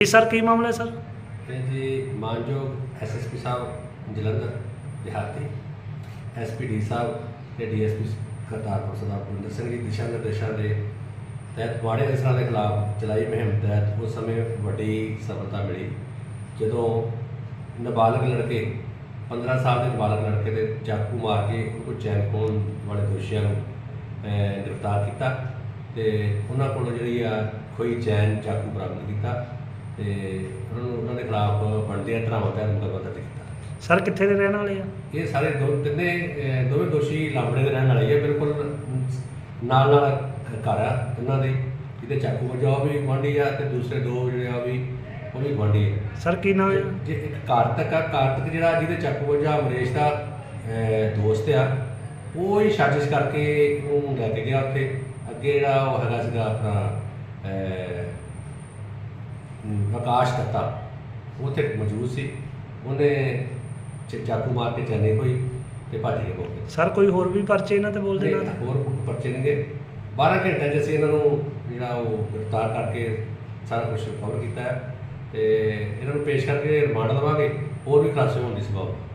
ਜੀ ਸਰ, ਕੀ ਮਾਮਲਾ ਹੈ ਸਰ? ਤੇ ਜੀ ਮਾਨਯੋਗ ਐਸਐਸਪੀ ਸਾਹਿਬ ਜਲੰਧਰ, ਦਿਹਾਤੀ। ਐਸਪੀਡੀ ਸਾਹਿਬ ਤੇ ਡੀਐਸਪੀ ਕਰਤਾਰਪੁਰ ਸਦਾ ਬੁਲਿੰਦਰ ਸਿੰਘ ਦੀ ਦਿਸ਼ਾ ਨਿਰਦੇਸ਼ਾਂ ਦੇ ਤਹਿਤ ਵਾੜੇ ਅਸਰਾਂ ਦੇ ਖਿਲਾਫ ਚਲਾਈ ਮੁਹਿੰਮ ਤਹਿਤ ਉਸ ਸਮੇਂ ਵੱਡੀ ਸਫਲਤਾ ਮਿਲੀ। ਜਦੋਂ ਨਾਬਾਲਗ ਲੜਕੇ 15 ਸਾਲ ਦੇ ਨਾਬਾਲਗ ਲੜਕੇ ਦੇ ਚਾਕੂ ਮਾਰ ਕੇ ਉਹਨੂੰ ਚੈਨ ਵਾਲੇ ਦੋਸ਼ੀਆਂ ਨੂੰ ਗ੍ਰਿਫਤਾਰ ਕੀਤਾ ਤੇ ਉਹਨਾਂ ਕੋਲੋਂ ਜਿਹੜੀ ਆ ਖੋਈ ਚੈਨ ਚਾਕੂ ਬਰਾਮਦ ਕੀਤਾ ਤੇ ਉਹਨਾਂ ਨੂੰ ਉਹਨਾਂ ਦੇ ਖਿਲਾਫ ਬਣਦੀਆਂ ਧਾਰਾਵਾਂ ਤਹਿਤ ਮੁਕੱਦਮਾ ਦਰਜ ਕੀਤਾ। ਸਰ ਕਿੱਥੇ ਦੇ ਰਹਿਣ ਵਾਲੇ ਆ? ਇਹ ਸਾਰੇ ਦੋ ਤਿੰਨੇ ਦੋਵੇਂ ਦੋਸ਼ੀ ਲਾਂਬੜੇ ਦੇ ਰਹਿਣ ਵਾਲੇ ਆ। ਬਿਲਕੁਲ ਨਾਲ ਨਾਲ ਘਰ ਆ ਇਹਨਾਂ ਦੇ ਇਹਦੇ ਚਾਕੂ ਵਜਾ ਵੀ ਗੁਆਂਢੀ ਆ ਤੇ ਦੂਸਰੇ ਦੋ ਜਿਹੜੇ ਆ ਉਹ ਵੀ ਉਹ ਵੀ ਗੁਆਂਢੀ ਆ ਸਰ ਕੀ ਨਾਮ ਹੈ? ਜੇ ਇੱਕ ਕਾਰਤਕ ਆ ਕਾਰਤਕ ਜਿਹੜਾ ਜਿਹਦੇ ਚਾਕੂ ਵਜਾ ਅਮਰੇਸ਼ ਦਾ ਅਹ, ਦੋਸਤ ਆ ਉਹ ਹੀ ਸਾਜ਼ਿਸ਼ ਕਰਕੇ ਉਹਨੂੰ ਲੈ ਕੇ ਗਿਆ ਉੱਥੇ। ਅੱਗੇ ਜਿਹੜਾ ਉਹ ਹੈਗਾ ਸੀਗਾ ਆਪਣਾ ਅਹ, ਹਮ, ਆਕਾਸ਼ ਦੱਤਾ। ਉਹ ਉੱਥੇ ਮੌਜੂਦ ਸੀ। ਉਹਨੇ ਚ- ਚਾਕੂ ਮਾਰ ਕੇ ਚੈਨੇ ਹੋਈ ਤੇ ਭੱਜ ਕੇ ਮੌਕੇ ਸਰ ਕੋਈ ਹੋਰ ਵੀ ਪਰਚੇ ਇਹਨਾਂ ਤੇ ਬੋਲਦੇ ਤੇ ਨਾ ਹੋਰ ਪਰਚੇ ਨੇਗੇ 12 ਘੰਟੇ 'ਚ ਅਸੀਂ ਇਹਨਾਂ ਨੂੰ ਜਿਹੜਾ ਉਹ ਗ੍ਰਿਫਤਾਰ ਕਰਕੇ ਸਾਰਾ ਕੁਝ ਕਵਰ ਕੀਤਾ ਹੈ। ਤੇ ਇਹਨਾਂ ਨੂੰ ਪੇਸ਼ ਕਰਕੇ ਰਿਮਾਂਡ ਲਵਾਂਗੇ ਹੋਰ ਵੀ ਖੁਲਾਸੇ ਹੋਣ ਦੀ ਸੰਭਾਵਨਾ।